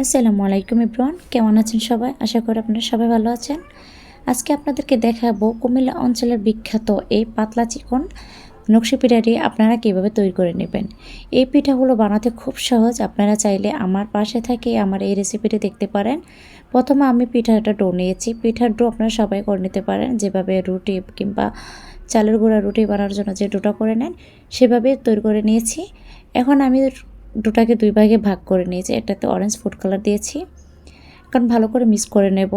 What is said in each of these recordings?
আসসালামু আলাইকুম ইব্রান, কেমন আছেন সবাই? আশা করি আপনারা সবাই ভালো আছেন। আজকে আপনাদেরকে দেখাবো কুমিল্লা অঞ্চলের বিখ্যাত এই পাতলা চিকন নকশি পিঠাটি আপনারা কীভাবে তৈরি করে নেবেন। এই পিঠাগুলো বানাতে খুব সহজ, আপনারা চাইলে আমার পাশে থেকে আমার এই রেসিপিটি দেখতে পারেন। প্রথমে আমি পিঠাটা ডো নিয়েছি। পিঠার ডো আপনারা সবাই করে নিতে পারেন। যেভাবে রুটি কিংবা চালের গুঁড়া রুটি বানানোর জন্য যে ডোটা করে নেন, সেভাবে তৈরি করে নিয়েছি। এখন আমি ডোটাকে দুই ভাগে ভাগ করে নিয়েছি এটাতে অরেঞ্জ ফুড কালার দিয়েছি, কারণ ভালো করে মিক্স করে নেব।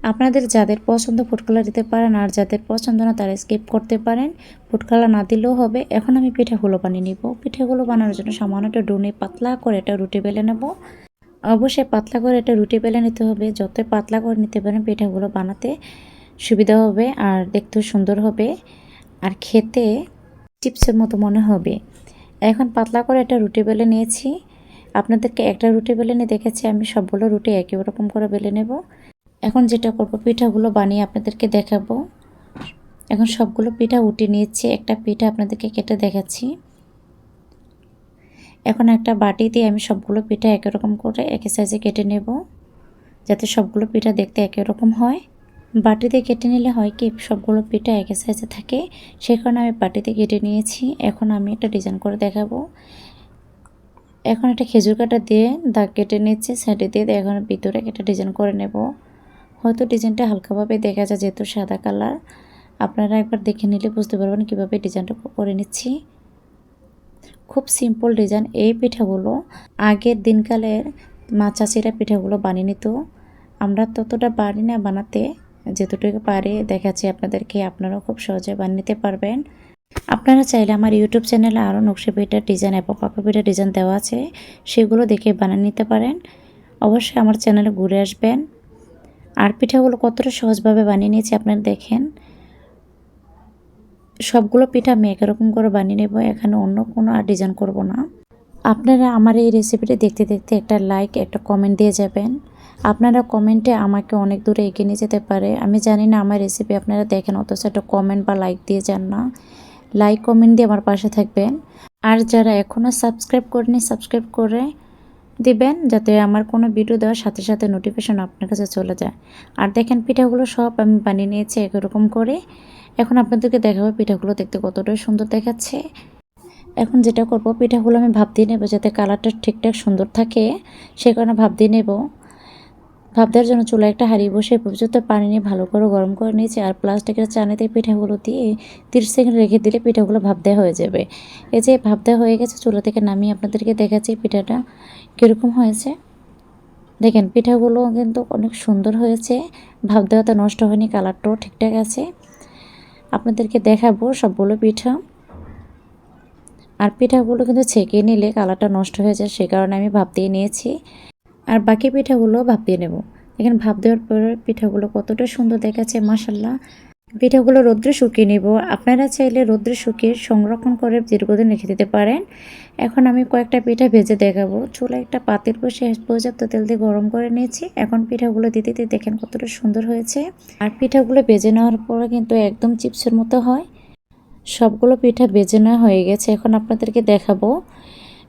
আপনাদের যাদের পছন্দ ফুড কালার দিতে পারেন আর যাদের পছন্দ না, তারা স্কিপ করতে পারেন। ফুড কালার না দিলেও হবে। এখন আমি পিঠাগুলো বানিয়ে নিব। পিঠাগুলো বানানোর জন্য সামান্য একটা ডুনে পাতলা করে একটা রুটি বেলে নেব। অবশ্যই পাতলা করে একটা রুটি বেলে নিতে হবে। যত পাতলা করে নিতে পারেন পিঠাগুলো বানাতে সুবিধা হবে আর দেখতেও সুন্দর হবে। আর খেতে চিপসের মতো মনে হবে। এখন পাতলা করে একটা রুটি বেলে নিয়েছি। আপনাদেরকে একটা রুটি বেলে নিয়ে দেখেছি, আমি সবগুলো রুটি একই রকম করে বেলে নেব। এখন যেটা করব, পিঠাগুলো বানিয়ে আপনাদেরকে দেখাবো। এখন সবগুলো পিঠা উঠে নিয়েছি, একটা পিঠা আপনাদেরকে কেটে দেখাচ্ছি। এখন একটা বাটি দিয়ে আমি সবগুলো পিঠা একই রকম করে একই সাইজে কেটে নেব, যাতে সবগুলো পিঠা দেখতে একই রকম হয়। বাটিতে কেটে নিলে হয় কি, সবগুলো পিঠা একই সাইজে থাকে। সেই কারণে আমি বাটিতে কেটে নিয়েছি। এখন আমি একটা ডিজাইন করে দেখাবো। এখন একটা খেজুর কাটা দিয়ে দাগ কেটে নিচ্ছি সাইডে দিয়ে এখন ভিতরে একটা ডিজাইন করে নেব। হয়তো ডিজাইনটা হালকাভাবে দেখা যায়, যেহেতু সাদা কালার আপনারা একবার দেখে নিলে বুঝতে পারবেন কীভাবে ডিজাইনটা করে নিচ্ছি। খুব সিম্পল ডিজাইন এই পিঠাগুলো। আগের দিনকালের মা পিঠাগুলো বানিয়ে নিত। আমরা ততটা পারি না বানাতে। যতটুকু পারে, দেখাচ্ছি আপনাদেরকে, আপনারাও খুব সহজে বানিয়ে নিতে পারবেন। আপনারা চাইলে আমার ইউটিউব চ্যানেলে আরও নকশা পিঠার ডিজাইন এবং পিঠার ডিজাইন দেওয়া আছে, সেগুলো দেখে বানিয়ে নিতে পারেন। অবশ্যই আমার চ্যানেলে ঘুরে আসবেন। আর পিঠাগুলো কতটা সহজভাবে বানিয়ে নিয়েছি আপনারা দেখেন। সবগুলো পিঠা আমি একরকম করে বানিয়ে নেব, এখানে অন্য কোনো আর ডিজাইন করব না। আপনারা আমার এই রেসিপিটি দেখতে দেখতে একটা লাইক একটা কমেন্ট দিয়ে যাবেন। আপনারা কমেন্টে আমাকে অনেক দূরে এগিয়ে নিয়ে যেতে পারে। আমি জানি না আমার রেসিপি আপনারা দেখেন, অথচ একটা কমেন্ট বা লাইক দিয়ে যান না। লাইক কমেন্ট দিয়ে আমার পাশে থাকবেন। আর যারা এখনও সাবস্ক্রাইব করেনি সাবস্ক্রাইব করে দিবেন, যাতে আমার কোনো ভিডিও দেওয়ার সাথে সাথে নোটিফিকেশন আপনার কাছে চলে যায়। আর দেখেন, পিঠাগুলো সব আমি বানিয়ে নিয়েছি একরকম করে। এখন আপনাদেরকে দেখাবো পিঠাগুলো দেখতে কতটাই সুন্দর দেখাচ্ছে। এখন যেটা করব, পিঠাগুলো আমি ভাব দিয়ে নেব যাতে কালারটা ঠিকঠাক সুন্দর থাকে, সে কারণে ভাব দিয়ে নেব। ভাব দেওয়ার জন্য চুলা একটা হাঁড়ি বসে পর্যন্ত পানি নিয়ে ভালো করে গরম করে নিয়েছি আর প্লাস্টিকের চানেতে পিঠাগুলো দিয়ে তিরিশ সেকেন্ড রেখে দিলে পিঠাগুলো ভাব দেওয়া হয়ে যাবে। এই যে ভাব দেওয়া হয়ে গেছে, চুলা থেকে নামিয়ে আপনাদেরকে দেখাচ্ছি পিঠাটা কীরকম হয়েছে। দেখেন, পিঠাগুলো কিন্তু অনেক সুন্দর হয়েছে ভাব দেওয়াতে নষ্ট হয়নি, কালারটাও ঠিকঠাক আছে। আপনাদেরকে দেখাবো সবগুলো পিঠা। আর পিঠাগুলো কিন্তু ছেঁকে নিলে কালারটা নষ্ট হয়ে যায়, সে কারণে আমি ভাব দিয়ে নিয়েছি। আর বাকি পিঠাগুলো ভাপ দিয়ে নেব। এখানে ভাপ দেওয়ার পরে পিঠাগুলো কতটা সুন্দর দেখাচ্ছে মাসাল্লাহ পিঠাগুলো রৌদ্রে শুকিয়ে নেব। আপনারা চাইলে রৌদ্রে শুকিয়ে সংরক্ষণ করে দীর্ঘদিন রেখে দিতে পারেন। এখন আমি কয়েকটা পিঠা ভেজে দেখাবো। চুলা একটা পাতিল বসে পর্যাপ্ত তেল দিয়ে গরম করে নিয়েছি। এখন পিঠাগুলো দিতে দিতে দেখেন কতটা সুন্দর হয়েছে। আর পিঠাগুলো ভেজে নেওয়ার পরে কিন্তু একদম চিপসের মতো হয়। সবগুলো পিঠা বেজে না হয়ে গেছে। এখন আপনাদেরকে দেখাবো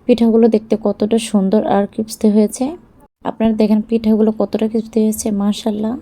পিঠাগুলো দেখতে কতটা সুন্দর আর কিপসতে হয়েছে। আপনারা দেখেন পিঠাগুলো কতটা ক্রিস্পি হয়েছে মাশাল্লাহ